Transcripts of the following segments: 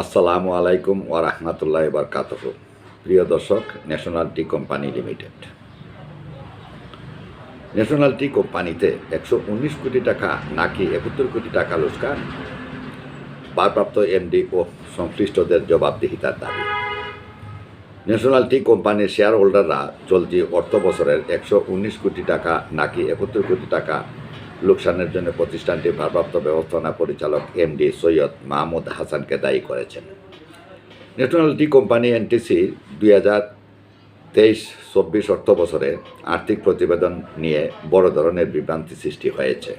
আসসালামু আলাইকুম ওয়া রাহমাতুল্লাহি ওয়া প্রিয় দর্শক ন্যাশনাল টি কোম্পানি লিমিটেড ন্যাশনাল টি কোম্পানিতে একশো উনিশ কোটি টাকা নাকি একাত্তর কোটি টাকা লোসকান? ভারপ্রাপ্ত এমডি ও সংশ্লিষ্টদের জবাবদিহিতার দাবি। ন্যাশনাল টি কোম্পানির শেয়ার হোল্ডাররা চলতি অর্থ বছরের একশো উনিশ কোটি টাকা নাকি একাত্তর কোটি টাকা লোকসানের জন্য প্রতিষ্ঠানটির ভারপ্রাপ্ত ব্যবস্থাপনা পরিচালক এমডি সৈয়দ মাহমুদ হাসানকে দায়ী করেছেন। ন্যাশনাল টি কোম্পানি এনটিসি দুই হাজার তেইশ চব্বিশ অর্থ বছরে আর্থিক প্রতিবেদন নিয়ে বড় ধরনের বিভ্রান্তি সৃষ্টি হয়েছে।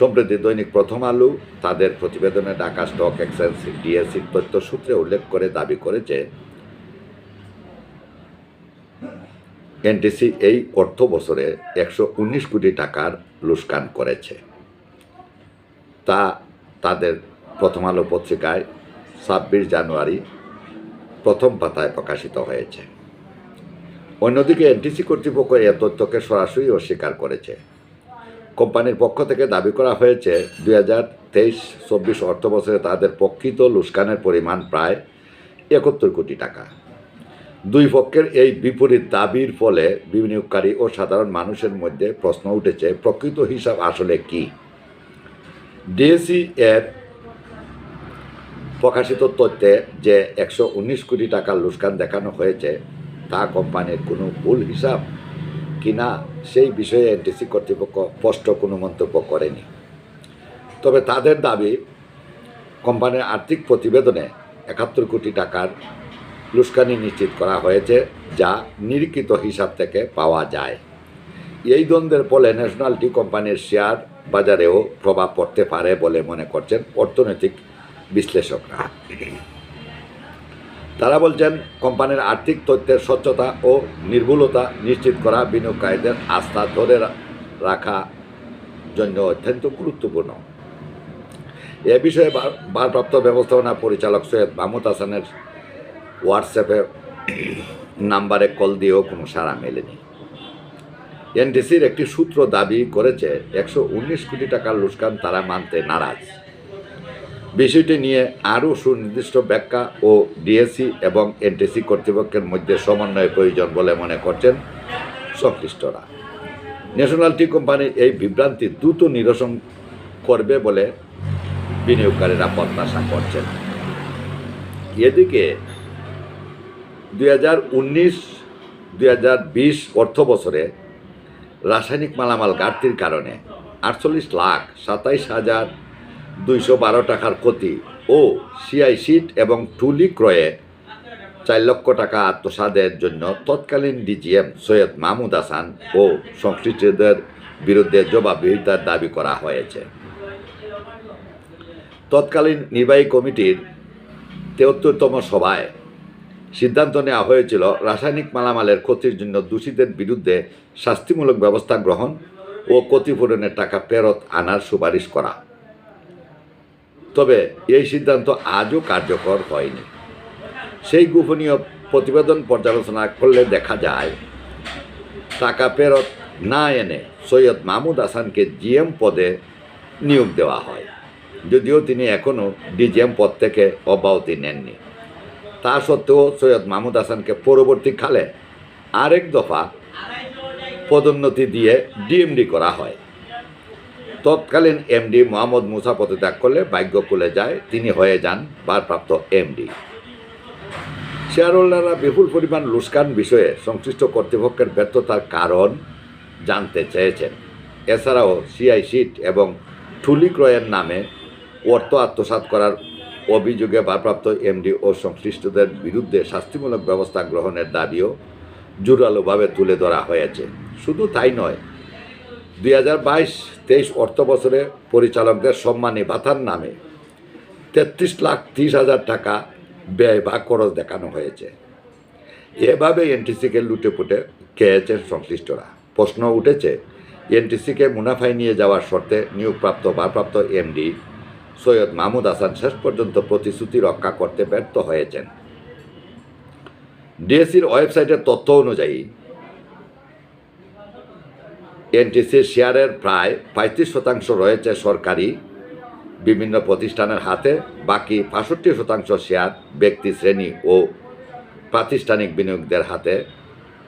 সম্প্রতি দৈনিক প্রথম আলু তাদের প্রতিবেদনে ঢাকা স্টক এক্সচেঞ্জ ডিএসসির তথ্যসূত্রে উল্লেখ করে দাবি করেছে এনটিসি এই অর্থ বছরে একশো উনিশ কোটি টাকার লুস্কান করেছে। তা তাদের প্রথম আলো পত্রিকায় ছাব্বিশ জানুয়ারি প্রথম পাতায় প্রকাশিত হয়েছে। অন্যদিকে এনটিসি কর্তৃপক্ষ এ তথ্যকে সরাসরি অস্বীকার করেছে। কোম্পানির পক্ষ থেকে দাবি করা হয়েছে, দুই হাজার তেইশ, চব্বিশ অর্থ বছরে তাদের প্রকৃত লুস্কানের পরিমাণ প্রায় একাত্তর কোটি টাকা। দুই পক্ষের এই বিপরীত দাবির ফলে বিনিয়োগকারী ও সাধারণ মানুষের মধ্যে প্রশ্ন উঠেছে, প্রকৃত হিসাব আসলে কি? ডিএসি এর প্রকাশিত তথ্যে যে একশো উনিশ কোটি টাকার লুস্কান দেখানো হয়েছে, তা কোম্পানির কোনো ভুল হিসাব কিনা সেই বিষয়ে এনটিসি কর্তৃপক্ষ স্পষ্ট কোনো মন্তব্য করেনি। তবে তাদের দাবি, কোম্পানির আর্থিক প্রতিবেদনে একাত্তর কোটি টাকার লুস্কানি নিশ্চিত করা হয়েছে যা নিরীক্ষিত হিসাব থেকে পাওয়া যায়। এই দ্বন্দ্বের ফলে ন্যাশনাল টি কোম্পানির শেয়ার বাজারেও প্রভাব পড়তে পারে বলে মনে করছেন অর্থনৈতিক বিশ্লেষকরা। তারা বলছেন, কোম্পানির আর্থিক তথ্যের স্বচ্ছতা ও নির্ভুলতা নিশ্চিত করা বিনিয়োগকারীদের আস্থা ধরে রাখা জন্য অত্যন্ত গুরুত্বপূর্ণ। এ বিষয়ে ভারপ্রাপ্ত ব্যবস্থাপনা পরিচালক সৈয়দ মাহমুদ হাসানের হোয়াটসঅ্যাপে নাম্বারে কল দিয়েও কোনো সাড়া মেলেনি। এনটিসির একটি সূত্র দাবি করেছে, একশো উনিশ কোটি টাকার লুস্কান তারা মানতে নারাজ। বিষয়টি নিয়ে আরও সুনির্দিষ্ট ব্যাখ্যা ও ডিএসসি এবং এনটিসি কর্তৃপক্ষের মধ্যে সমন্বয় প্রয়োজন বলে মনে করছেন সংশ্লিষ্টরা। ন্যাশনাল টি কোম্পানির এই বিভ্রান্তি দ্রুত নিরসন করবে বলে বিনিয়োগকারীরা প্রত্যাশা করছেন। এদিকে দুই হাজার উনিশ, দুই হাজার বিশ অর্থ বছরে রাসায়নিক মালামাল ঘাটতির কারণে আটচল্লিশ লাখ সাতাইশ হাজার দুইশো বারো টাকার ক্ষতি ও সিআই সিট এবং টুলি ক্রয়ে চার লক্ষ টাকা আত্মসাদের জন্য তৎকালীন ডিজিএম সৈয়দ মাহমুদ হাসান ও সংশ্লিষ্টদের বিরুদ্ধে জবাবদিহিতার দাবি করা হয়েছে। তৎকালীন নির্বাহী কমিটির তেহত্তরতম সভায় সিদ্ধান্ত নেওয়া হয়েছিল রাসায়নিক মালামালের ক্ষতির জন্য দোষীদের বিরুদ্ধে শাস্তিমূলক ব্যবস্থা গ্রহণ ও ক্ষতিপূরণের টাকা ফেরত আনার সুপারিশ করা। তবে এই সিদ্ধান্ত আজও কার্যকর হয়নি। সেই গোপনীয় প্রতিবেদন পর্যালোচনা করলে দেখা যায়, টাকা ফেরত না এনে সৈয়দ মাহমুদ হাসানকে জিএম পদে নিয়োগ দেওয়া হয়, যদিও তিনি এখনও ডিজিএম পদ থেকে অব্যাহতি নেননি। তা সত্ত্বেও সৈয়দ মাহমুদ হাসানকে পরবর্তীকালে আরেক দফা পদোন্নতি দিয়ে ডিএমডি করা হয়। তৎকালীন এমডি মোহাম্মদ মুসা পদত্যাগ করলে ভাগ্য খুলে যায়, তিনি হয়ে যান ভারপ্রাপ্ত এমডি। শেয়ার হোল্ডাররা বিপুল পরিমাণ লুস্কান বিষয়ে সংশ্লিষ্ট কর্তৃপক্ষের ব্যর্থতার কারণ জানতে চেয়েছেন। এছাড়াও সিআই সিট এবং ঠুলি ক্রয়ের নামে অর্থ আত্মসাৎ করার অভিযোগে ভারপ্রাপ্ত এমডি ও সংশ্লিষ্টদের বিরুদ্ধে শাস্তিমূলক ব্যবস্থা গ্রহণের দাবিও জোরালোভাবে তুলে ধরা হয়েছে। শুধু তাই নয়, দুই হাজার বাইশ তেইশ অর্থ বছরে পরিচালকদের সম্মানী ভাতার নামে তেত্রিশ লাখ ত্রিশ হাজার টাকা ব্যয় বা খরচ দেখানো হয়েছে। এভাবে এনটিসিকে লুটে পুটে খেয়েছেন সংশ্লিষ্টরা। প্রশ্ন উঠেছে, এনটিসিকে মুনাফায় নিয়ে যাওয়ার শর্তে নিয়োগপ্রাপ্ত ভারপ্রাপ্ত এমডি সৈয়দ মাহমুদ হাসান শেষ পর্যন্ত প্রতিশ্রুতি রক্ষা করতে ব্যর্থ হয়েছেন। ডিএসসির ওয়েবসাইটের তথ্য অনুযায়ী, এনটিসির শেয়ারের প্রায় পঁয়ত্রিশ শতাংশ রয়েছে সরকারি, বিভিন্ন প্রতিষ্ঠানের হাতে, বাকি বাষট্টি শতাংশ শেয়ার ব্যক্তি, শ্রেণি ও প্রাতিষ্ঠানিক বিনিয়োগদের হাতে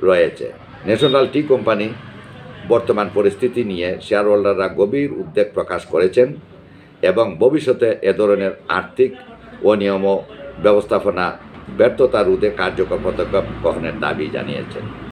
রয়েছে। ন্যাশনাল টি কোম্পানি বর্তমান পরিস্থিতি নিয়ে শেয়ার হোল্ডাররা গভীর উদ্বেগ প্রকাশ করেছেন। এবং ভবিষ্যতে এ ধরনের আর্থিক অনিয়ম ব্যবস্থাপনা ব্যর্থতা রোধে কার্যকর পদক্ষেপ গ্রহণের দাবি জানিয়েছেন।